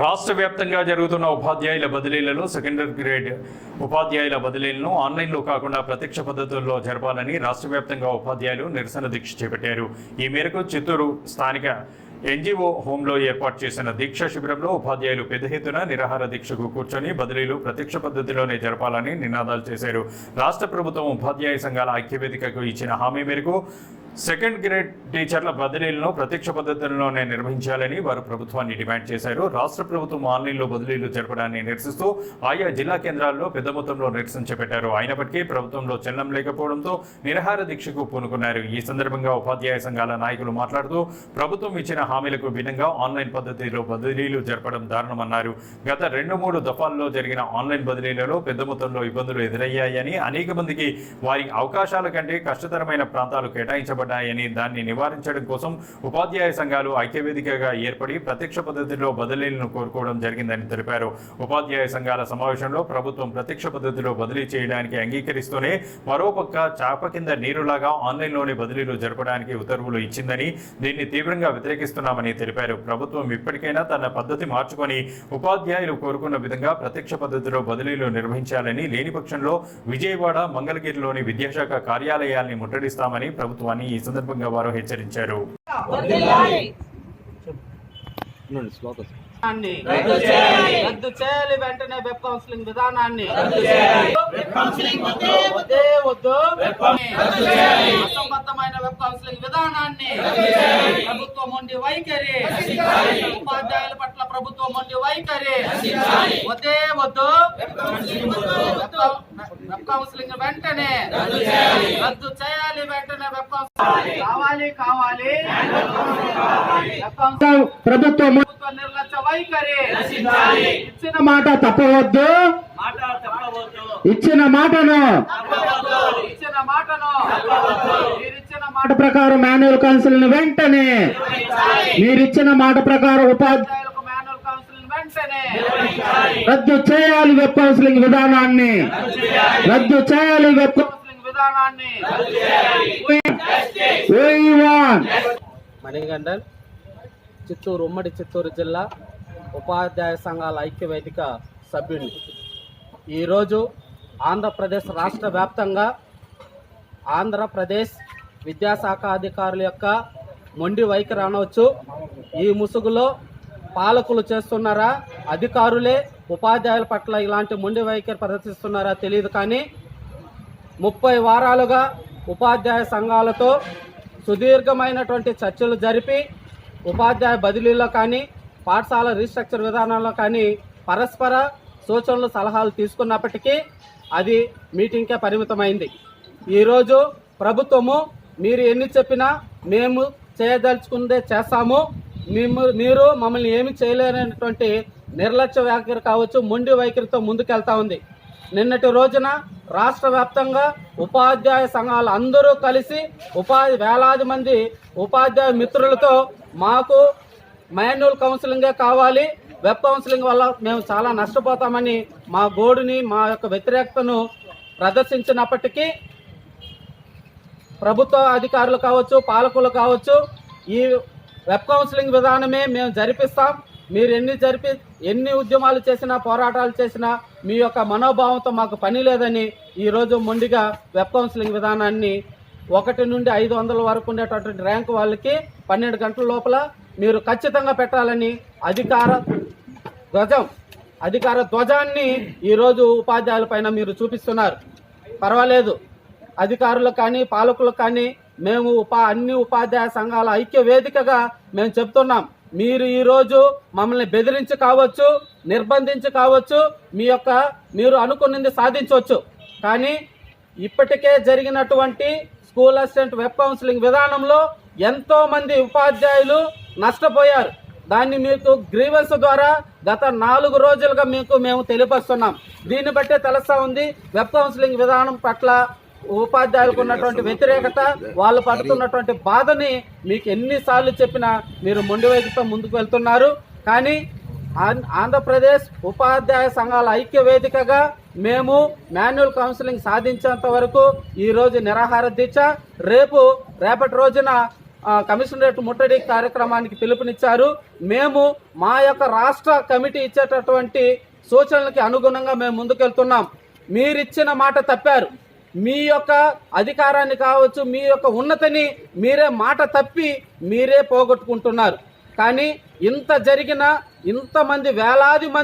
రాష్ట్ర వ్యాప్తంగా జరుగుతున్న ఉపాధ్యాయుల బదిలీలలో సెకండరీ గ్రేడ్ ఉపాధ్యాయుల బదిలీలను ఆన్లైన్లో కాకుండా ప్రత్యక్ష పద్ధతుల్లో జరపాలని రాష్ట్ర వ్యాప్తంగా ఉపాధ్యాయులు నిరసన దీక్ష చేపట్టారు. ఈ మేరకు చిత్తూరు స్థానిక ఎన్జిఓ హోంలో ఏర్పాటు చేసిన దీక్ష శిబిరంలో ఉపాధ్యాయులు పెద్ద ఎత్తున నిరాహార దీక్షకు కూర్చొని బదిలీలు ప్రత్యక్ష పద్ధతిలోనే జరపాలని నినాదాలు చేశారు. రాష్ట్ర ప్రభుత్వం ఉపాధ్యాయ సంఘాల ఐక్యవేదికకు ఇచ్చిన హామీ మేరకు సెకండ్ గ్రేడ్ టీచర్ల బదిలీలను ప్రత్యక్ష పద్ధతుల్లోనే నిర్వహించాలని వారు ప్రభుత్వాన్ని డిమాండ్ చేశారు. రాష్ట్ర ప్రభుత్వం ఆన్లైన్లో బదిలీలు జరపడాన్ని నిరసిస్తూ ఆయా జిల్లా కేంద్రాల్లో పెద్ద మొత్తంలో నిరసన చేపట్టారు అయినప్పటికీ ప్రభుత్వంలో చలనం లేకపోవడంతో నిరహార దీక్షకు పూనుకున్నారు. ఈ సందర్భంగా ఉపాధ్యాయ సంఘాల నాయకులు మాట్లాడుతూ ప్రభుత్వం ఇచ్చిన హామీలకు భిన్నంగా ఆన్లైన్ పద్ధతిలో బదిలీలు జరపడం దారుణమన్నారు. గత రెండు మూడు దఫాల్లో జరిగిన ఆన్లైన్ బదిలీలలో పెద్ద మొత్తంలో ఇబ్బందులు ఎదురయ్యాయని అనేక మందికి వారి అవకాశాల కంటే కష్టతరమైన ప్రాంతాలు చేపట్టాయని దాన్ని నివారించడం కోసం ఉపాధ్యాయ సంఘాలు ఐక్యవేదికగా ఏర్పడి ప్రత్యక్ష పద్ధతిలో బదిలీలను కోరుకోవడం జరిగిందని తెలిపారు. ఉపాధ్యాయ సంఘాల సమావేశంలో ప్రభుత్వం ప్రత్యక్ష పద్ధతిలో బదిలీ చేయడానికి అంగీకరిస్తూనే మరోపక్క చాప కింద నీరులాగా ఆన్లైన్లోనే బదిలీలు జరపడానికి ఉత్తర్వులు ఇచ్చిందని దీన్ని తీవ్రంగా వ్యతిరేకిస్తున్నామని తెలిపారు. ప్రభుత్వం ఇప్పటికైనా తన పద్ధతి మార్చుకొని ఉపాధ్యాయులు కోరుకున్న విధంగా ప్రత్యక్ష పద్ధతిలో బదిలీలు నిర్వహించాలని లేని పక్షంలో విజయవాడ మంగళగిరిలోని విద్యాశాఖ కార్యాలయాల్ని ముట్టడిస్తామని ప్రభుత్వాన్ని ఈ సందర్భంగా వారు హెచ్చరించారు. విధానాన్ని రద్దు చేయాలి. వెంటనే వెబ్ కౌన్సిలింగ్ విధానాన్ని. వద్దే. వద్దు అసంబద్ధమైన వెబ్ కౌన్సిలింగ్ విధానాన్ని. ప్రభుత్వం ఉండి వైఖరి. ఉపాధ్యాయుల పట్ల ప్రభుత్వం ఉండి వైఖరి. వద్దే వద్దు. వెబ్ కౌన్సిలింగ్ వెంటనే. రద్దు చేయాలి వెంటనే వెబ్ కౌన్సిలింగ్. కావాలి కావాలి. ప్రభుత్వం నిర్లక్ష్య వైఖరి. ఇచ్చిన మాట తప్పవద్దు. ఇచ్చిన మాటను. ఇచ్చిన మాటను. మీరిచ్చిన మాట మాట ప్రకారం మాన్యువల్ కౌన్సిల్ని వెంటనే మీరిచ్చిన మాట ప్రకారం ఉపాధ్యాయ ఉపాధ్యాయులకు మాన్యువల్ కౌన్సిలింగ్ వెంటనే రద్దు చేయాలి వెబ్ కౌన్సిలింగ్ విధానాన్ని. రద్దు చేయాలి వెబ్ కౌన్సిలింగ్ విధానాన్ని. మణిగండన్ చిత్తూరు ఉమ్మడి చిత్తూరు జిల్లా ఉపాధ్యాయ సంఘాల ఐక్య వేదిక సభ్యుడిని ఈరోజు ఆంధ్రప్రదేశ్ రాష్ట్ర వ్యాప్తంగా ఆంధ్రప్రదేశ్ విద్యాశాఖ అధికారుల యొక్క మొండి వైఖరి అనవచ్చు. ఈ ముసుగులో పాలకులు చేస్తున్నారా? అధికారులే ఉపాధ్యాయుల పట్ల ఇలాంటి మొండి వైఖరి ప్రదర్శిస్తున్నారా తెలియదు కానీ ముప్పై వారాలుగా ఉపాధ్యాయ సంఘాలతో సుదీర్ఘమైనటువంటి చర్చలు జరిపి ఉపాధ్యాయ బదిలీలో కానీ పాఠశాల రీస్ట్రక్చర్ విధానంలో కానీ పరస్పర సూచనలు సలహాలు తీసుకున్నప్పటికీ అది మీటింగ్కే పరిమితమైంది. ఈరోజు ప్రభుత్వము మీరు ఎన్ని చెప్పినా మేము చేయదలుచుకుందే చేస్తాము. మీరు మమ్మల్ని ఏమి చేయలేనటువంటి నిర్లక్ష్య వైఖరి కావచ్చు మొండి వైఖరితో ముందుకెళ్తా ఉంది. నిన్నటి రోజున రాష్ట్ర వ్యాప్తంగా ఉపాధ్యాయ సంఘాలు అందరూ కలిసి ఉపాధి వేలాది మంది ఉపాధ్యాయ మిత్రులతో మాకు మాన్యువల్ కౌన్సిలింగే కావాలి. వెబ్ కౌన్సిలింగ్ వల్ల మేము చాలా నష్టపోతామని మా గోడుని మా యొక్క వ్యతిరేకతను ప్రదర్శించినప్పటికీ ప్రభుత్వ అధికారులు కావచ్చు పాలకులు కావచ్చు ఈ వెబ్ కౌన్సిలింగ్ విధానమే మేము జరిపిస్తాం. మీరు ఎన్ని జరిపి ఎన్ని ఉద్యమాలు చేసినా పోరాటాలు చేసినా మీ యొక్క మనోభావంతో మాకు పని లేదని ఈరోజు మొండిగా వెబ్ కౌన్సిలింగ్ విధానాన్ని ఒకటి నుండి ఐదు వందల వరకు ఉండేటటువంటి ర్యాంక్ వాళ్ళకి పన్నెండు గంటల లోపల మీరు ఖచ్చితంగా పెట్టాలని అధికార ధ్వజం అధికార ధ్వజాన్ని ఈరోజు ఉపాధ్యాయుల పైన మీరు చూపిస్తున్నారు. పర్వాలేదు. అధికారులకు కానీ పాలకులకు కానీ మేము ఉపా అన్ని ఉపాధ్యాయ సంఘాల ఐక్య వేదికగా మేము చెప్తున్నాం. మీరు ఈరోజు మమ్మల్ని బెదిరించి కావచ్చు నిర్బంధించి కావచ్చు మీ యొక్క మీరు అనుకున్నది సాధించవచ్చు. కానీ ఇప్పటికే జరిగినటువంటి స్కూల్ అసిస్టెంట్ వెబ్ కౌన్సిలింగ్ విధానంలో ఎంతో మంది ఉపాధ్యాయులు నష్టపోయారు. దాన్ని మీకు గ్రీవెన్స్ ద్వారా గత నాలుగు రోజులుగా మీకు మేము తెలియపరుస్తున్నాం. దీన్ని బట్టే తెలుస్తా ఉంది. వెబ్ కౌన్సిలింగ్ విధానం పట్ల ఉపాధ్యాయులకు ఉన్నటువంటి వ్యతిరేకత వాళ్ళు పడుతున్నటువంటి బాధని మీకు ఎన్నిసార్లు చెప్పినా మీరు మొండి వైపుతో ముందుకు వెళ్తున్నారు. కానీ ఆం- ఆంధ్రప్రదేశ్ ఉపాధ్యాయ సంఘాల ఐక్య వేదికగా మేము మాన్యువల్ కౌన్సిలింగ్ సాధించేంత వరకు ఈ రోజు నిరాహార దీక్ష రేపు రేపటి రోజున కమిషనరేట్ ముట్టడి కార్యక్రమానికి పిలుపునిచ్చారు. మేము మా యొక్క రాష్ట్ర కమిటీ ఇచ్చేటటువంటి సూచనలకి అనుగుణంగా మేము ముందుకెళ్తున్నాం. మీరిచ్చిన మాట తప్పారు. మీ యొక్క అధికారాన్ని కావచ్చు మీ యొక్క ఉన్నతిని మీరే మాట తప్పి మీరే పోగొట్టుకుంటున్నారు. కానీ ఇంత జరిగిన ఇంతమంది వేలాది మంది